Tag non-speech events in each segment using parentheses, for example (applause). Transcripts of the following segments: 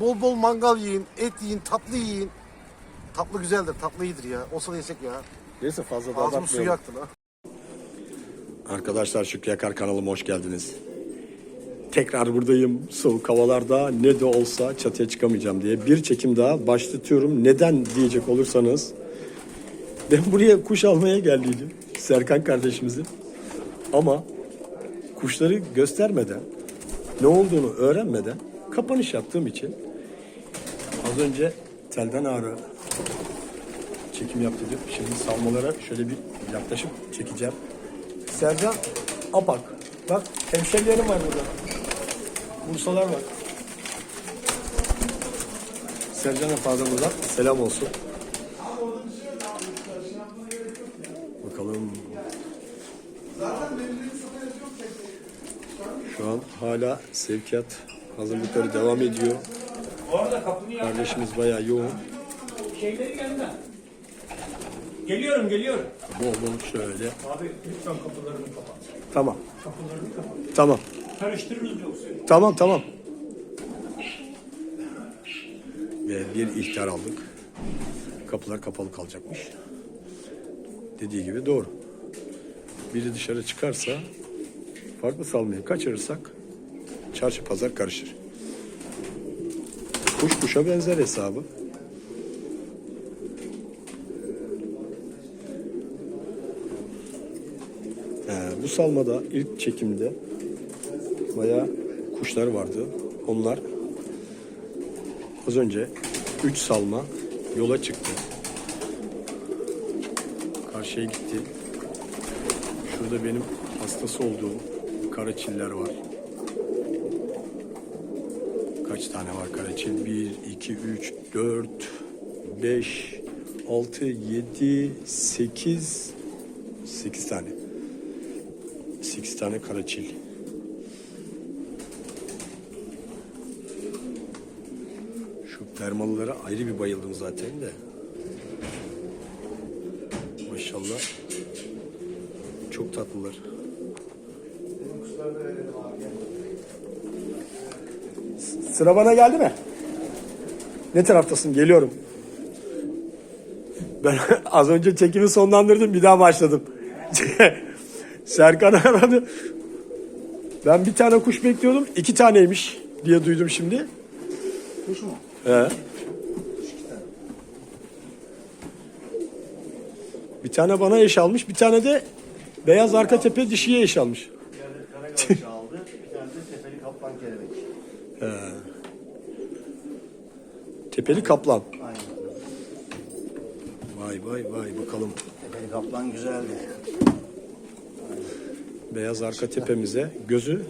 Bol bol mangal yiyin, et yiyin, tatlı yiyin. Tatlı güzeldir, tatlı iyidir ya. Olsa da yesek ya. Neyse fazla da Ağzımın suyu yaktı lan. Arkadaşlar Şükrü Yakar kanalıma hoş geldiniz. Tekrar buradayım. Soğuk havalarda ne de olsa çatıya çıkamayacağım diye. Bir çekim daha başlatıyorum. Neden diyecek olursanız. Ben buraya kuş almaya geldiydim. Serkan kardeşimizin. Ama kuşları göstermeden, ne olduğunu öğrenmeden kapanış yaptığım için az önce telden ağrı çekim yap dedim. Şimdi salmalara şöyle bir yaklaşıp çekeceğim. Sercan Apak. Bak hemşerilerim var burada. Bursalar var. Sercan Apak'a buradan selam olsun. Bakalım. Şu an hala sevkiyat hazırlıkları devam ediyor. Orada kapını yap. Kardeşimiz bayağı yoğun. Şeyleri gelme. Geliyorum geliyorum. Bol bol şöyle. Abi lütfen kapılarını kapat. Tamam. Kapılarını kapat. Tamam. Karıştırırız yoksa. Tamam tamam. Ve bir ihtar aldık. Kapılar kapalı kalacakmış. Dediği gibi doğru. Biri dışarı çıkarsa farklı salmayı kaçırırsak çarşı pazar karışır. Kuş kuşa benzer hesabı. Ee, bu salmada ilk çekimde bayağı kuşlar vardı. Onlar az önce 3 salma yola çıktı. Karşıya gitti. Şurada benim hastası olduğum karaçiller var. Kaç tane var karaçil? 1, 2, 3, 4, 5, 6, 7, 8, 8 tane. 8 tane karaçil. Şu permalılara ayrı bir bayıldım zaten de. Maşallah. Çok tatlılar. S- Sıra bana geldi mi? Ne taraftasın? Geliyorum. Ben (laughs) az önce çekimi sonlandırdım. Bir daha başladım. (laughs) Serkan aradı. Ben bir tane kuş bekliyordum. iki taneymiş diye duydum şimdi. Kuş mu? He. Bir tane bana eş almış, bir tane de beyaz arka tepe dişiye eş almış. Karagöz aldı. Bir tane de tepeli kaplan kelebek. Tepeli kaplan. Aynen. Vay vay vay bakalım. Tepeli kaplan güzeldi. Beyaz arka tepemize gözü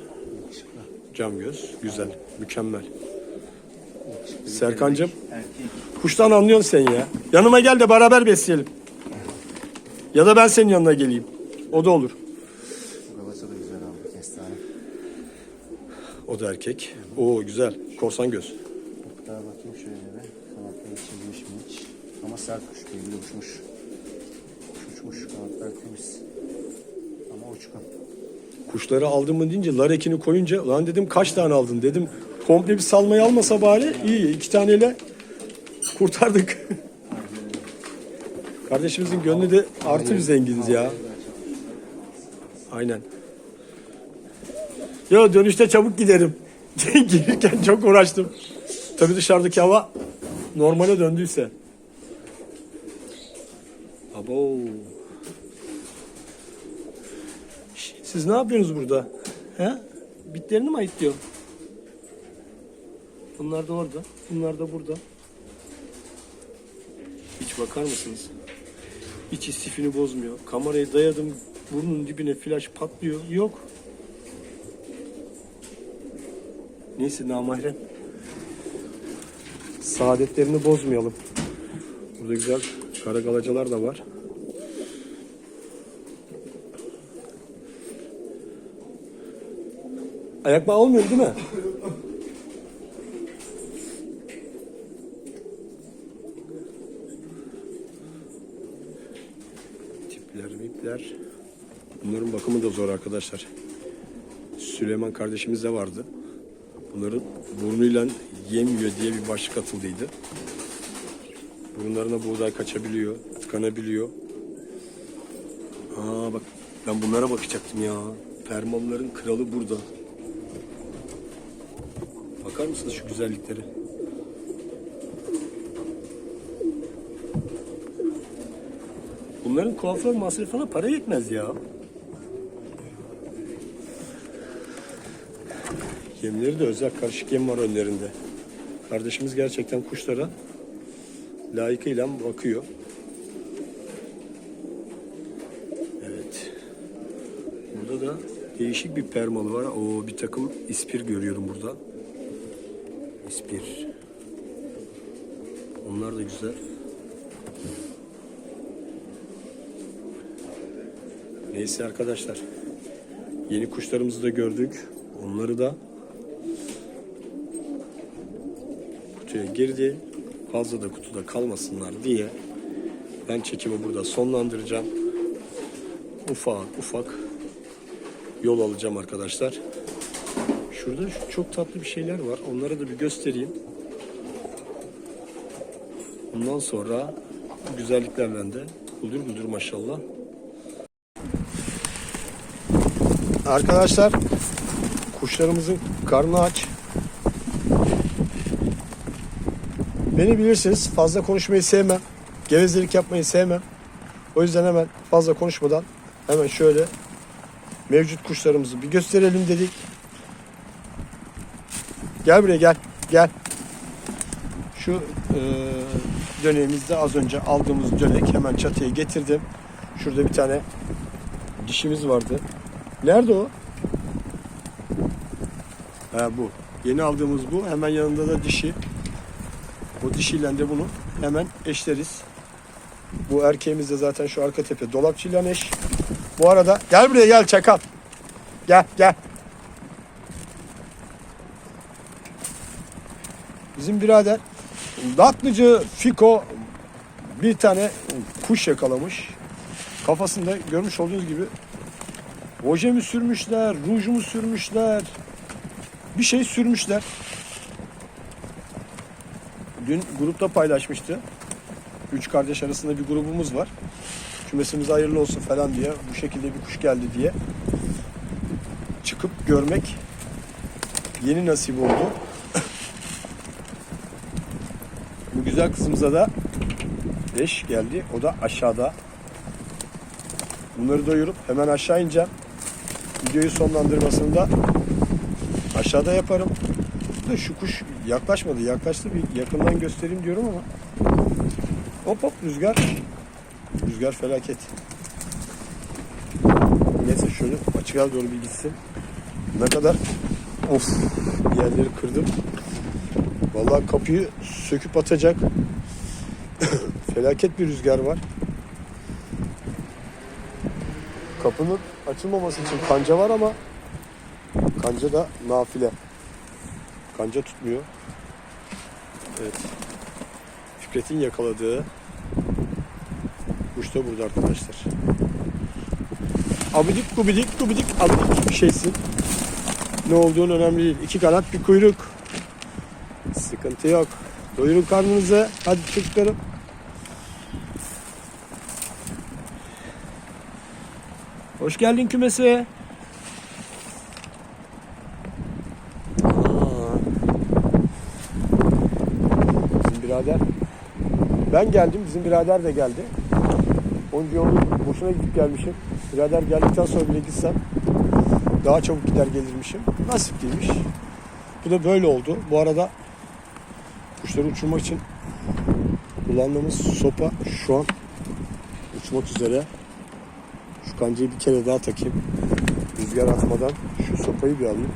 cam göz. Güzel, mükemmel. Serkancığım Erkek. kuştan anlıyorsun sen ya. Yanıma gel de beraber besleyelim. Ya da ben senin yanına geleyim. O da olur. Babası da güzel abi kestane. O da erkek. Oo güzel. Korsan göz. Daha bakayım şöyle bir. Kanatları çizmiş mi hiç? Ama sert kuş belli uçmuş. Uçmuş kanatlar temiz. Ama uçkun. Kuşları aldım mı deyince lar ekini koyunca lan dedim kaç tane aldın dedim. Komple bir salmayı almasa bari iyi iki taneyle kurtardık. (laughs) Kardeşimizin gönlü de artı bir zenginiz ya. Aynen. Yo dönüşte çabuk giderim. (laughs) Gelirken çok uğraştım. Tabii dışarıdaki hava normale döndüyse. Abo. Siz ne yapıyorsunuz burada? He? Bitlerini mi ayıtlıyor? Bunlar da orada. Bunlar da burada. Hiç bakar mısınız? Hiç istifini bozmuyor. Kamerayı dayadım. Burnunun dibine flash patlıyor. Yok. Neyse namahrem. saadetlerini bozmayalım. Burada güzel karagalacalar da var. Ayak bağı olmuyor değil mi? Tipler mipler. Bunların bakımı da zor arkadaşlar. Süleyman kardeşimiz de vardı. Bunların burnuyla yemiyor diye bir başlık atıldıydı. Burunlarına buğday kaçabiliyor, tıkanabiliyor. Aa bak ben bunlara bakacaktım ya. Fermamların kralı burada. Bakar mısınız şu güzelliklere? Bunların kuaför masrafına para yetmez ya. Yemleri de özel karışık yem var önlerinde. Kardeşimiz gerçekten kuşlara layıkıyla bakıyor. Evet. Burada da değişik bir permalı var. O bir takım ispir görüyorum burada. İspir. Onlar da güzel. Neyse arkadaşlar. Yeni kuşlarımızı da gördük. Onları da kutuya girdi. Fazla da kutuda kalmasınlar diye ben çekimi burada sonlandıracağım. Ufak ufak yol alacağım arkadaşlar. Şurada şu çok tatlı bir şeyler var. Onları da bir göstereyim. Ondan sonra güzelliklerle de budur budur maşallah. Arkadaşlar kuşlarımızın karnı aç. Beni bilirsiniz fazla konuşmayı sevmem. Gevezelik yapmayı sevmem. O yüzden hemen fazla konuşmadan hemen şöyle mevcut kuşlarımızı bir gösterelim dedik. Gel buraya gel. Gel. Şu e, döneğimizde az önce aldığımız dönek hemen çatıya getirdim. Şurada bir tane dişimiz vardı. Nerede o? Ha bu. Yeni aldığımız bu. Hemen yanında da dişi. O dişiyle de bunu hemen eşleriz. Bu erkeğimiz de zaten şu arka tepe dolapçıyla eş. Bu arada gel buraya gel çakal. Gel gel. Bizim birader Datlıcı Fiko bir tane kuş yakalamış. Kafasında görmüş olduğunuz gibi oje mi sürmüşler, ruj mu sürmüşler, bir şey sürmüşler. Dün grupta paylaşmıştı. Üç kardeş arasında bir grubumuz var. Kümesimiz hayırlı olsun falan diye bu şekilde bir kuş geldi diye çıkıp görmek yeni nasip oldu. bu güzel kızımıza da eş geldi. O da aşağıda. Bunları doyurup hemen aşağı ineceğim. Videoyu sonlandırmasını da aşağıda yaparım. Da şu kuş yaklaşmadı. Yaklaştı bir yakından göstereyim diyorum ama hop hop rüzgar rüzgar felaket. Neyse şöyle açığa doğru bir gitsin. Ne kadar of yerleri kırdım. Vallahi kapıyı söküp atacak. (coughs) felaket bir rüzgar var. Kapının açılmaması için kanca var ama kanca da nafile. Kanca tutmuyor. Evet. Fikret'in yakaladığı kuş da burada arkadaşlar. Abidik gubidik gubidik abidik bir şeysin. Ne olduğun önemli değil. İki kanat bir kuyruk. Sıkıntı yok. Doyurun karnınızı. Hadi çocuklarım. Hoş geldin kümese. Aa. Bizim birader. Ben geldim, bizim birader de geldi. Onca yolu boşuna gidip gelmişim. Birader geldikten sonra bile gitsem daha çabuk gider gelirmişim. Nasip değilmiş. Bu da böyle oldu. Bu arada kuşları uçurmak için kullandığımız sopa şu an uçmak üzere. Şu kancayı bir kere daha takayım. Rüzgar atmadan şu sopayı bir alayım.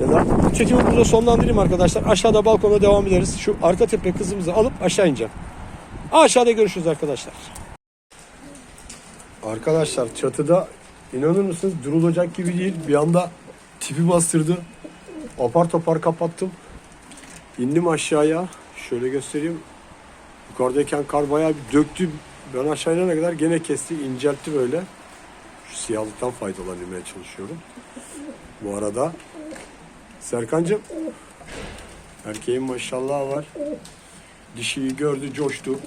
Ya da çekimi burada sonlandırayım arkadaşlar. Aşağıda balkonda devam ederiz. Şu arka tepe kızımızı alıp aşağı ineceğim. Aşağıda görüşürüz arkadaşlar. Arkadaşlar çatıda inanır mısınız durulacak gibi değil. Bir anda tipi bastırdı. Apar topar kapattım. İndim aşağıya. Şöyle göstereyim. Yukarıdayken kar bayağı bir döktü. Ben aşağı inene kadar gene kesti, inceltti böyle. Şu siyahlıktan faydalanmaya çalışıyorum. Bu arada Serkancığım erkeğin maşallah var. Dişiyi gördü, coştu.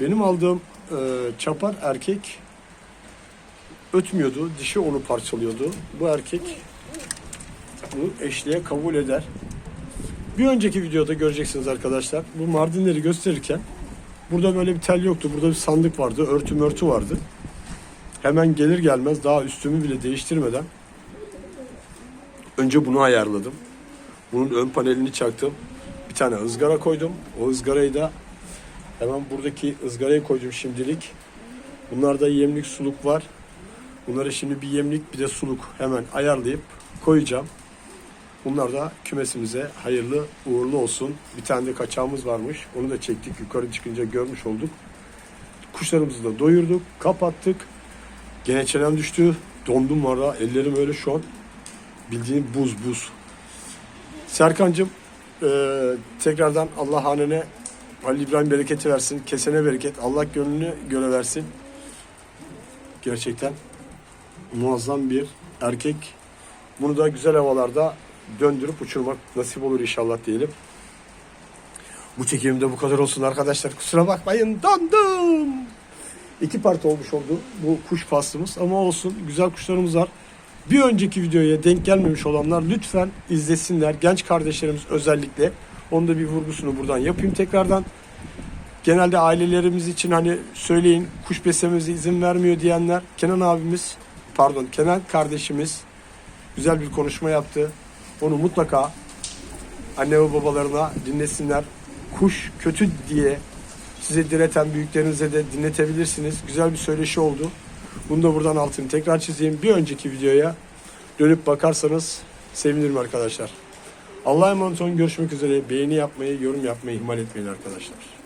Benim aldığım e, çapar erkek ötmüyordu. Dişi onu parçalıyordu. Bu erkek bunu eşliğe kabul eder. Bir önceki videoda göreceksiniz arkadaşlar. Bu mardinleri gösterirken burada böyle bir tel yoktu. Burada bir sandık vardı. Örtü mörtü vardı. Hemen gelir gelmez daha üstümü bile değiştirmeden önce bunu ayarladım. Bunun ön panelini çaktım. Bir tane ızgara koydum. O ızgarayı da hemen buradaki ızgarayı koydum şimdilik. Bunlarda yemlik suluk var. Bunları şimdi bir yemlik bir de suluk hemen ayarlayıp koyacağım. Bunlar da kümesimize hayırlı uğurlu olsun. Bir tane de kaçağımız varmış. Onu da çektik. Yukarı çıkınca görmüş olduk. Kuşlarımızı da doyurduk. Kapattık. Gene çenem düştü. Dondum valla. Ellerim öyle şu an. Bildiğin buz buz. Serkan'cığım eee, tekrardan Allah hanene Halil İbrahim bereketi versin. Kesene bereket. Allah gönlünü göre versin. Gerçekten muazzam bir erkek. Bunu da güzel havalarda döndürüp uçurmak nasip olur inşallah diyelim. Bu çekimde bu kadar olsun arkadaşlar. Kusura bakmayın dondum. İki part olmuş oldu bu kuş faslımız ama olsun güzel kuşlarımız var. Bir önceki videoya denk gelmemiş olanlar lütfen izlesinler. Genç kardeşlerimiz özellikle. Onun da bir vurgusunu buradan yapayım tekrardan. Genelde ailelerimiz için hani söyleyin kuş beslememize izin vermiyor diyenler Kenan abimiz pardon Kenan kardeşimiz güzel bir konuşma yaptı. Onu mutlaka anne ve babalarına dinlesinler. Kuş kötü diye size direten büyüklerinize de dinletebilirsiniz. Güzel bir söyleşi oldu. Bunu da buradan altını tekrar çizeyim. Bir önceki videoya dönüp bakarsanız sevinirim arkadaşlar. Allah'a emanet olun. Görüşmek üzere. Beğeni yapmayı, yorum yapmayı ihmal etmeyin arkadaşlar.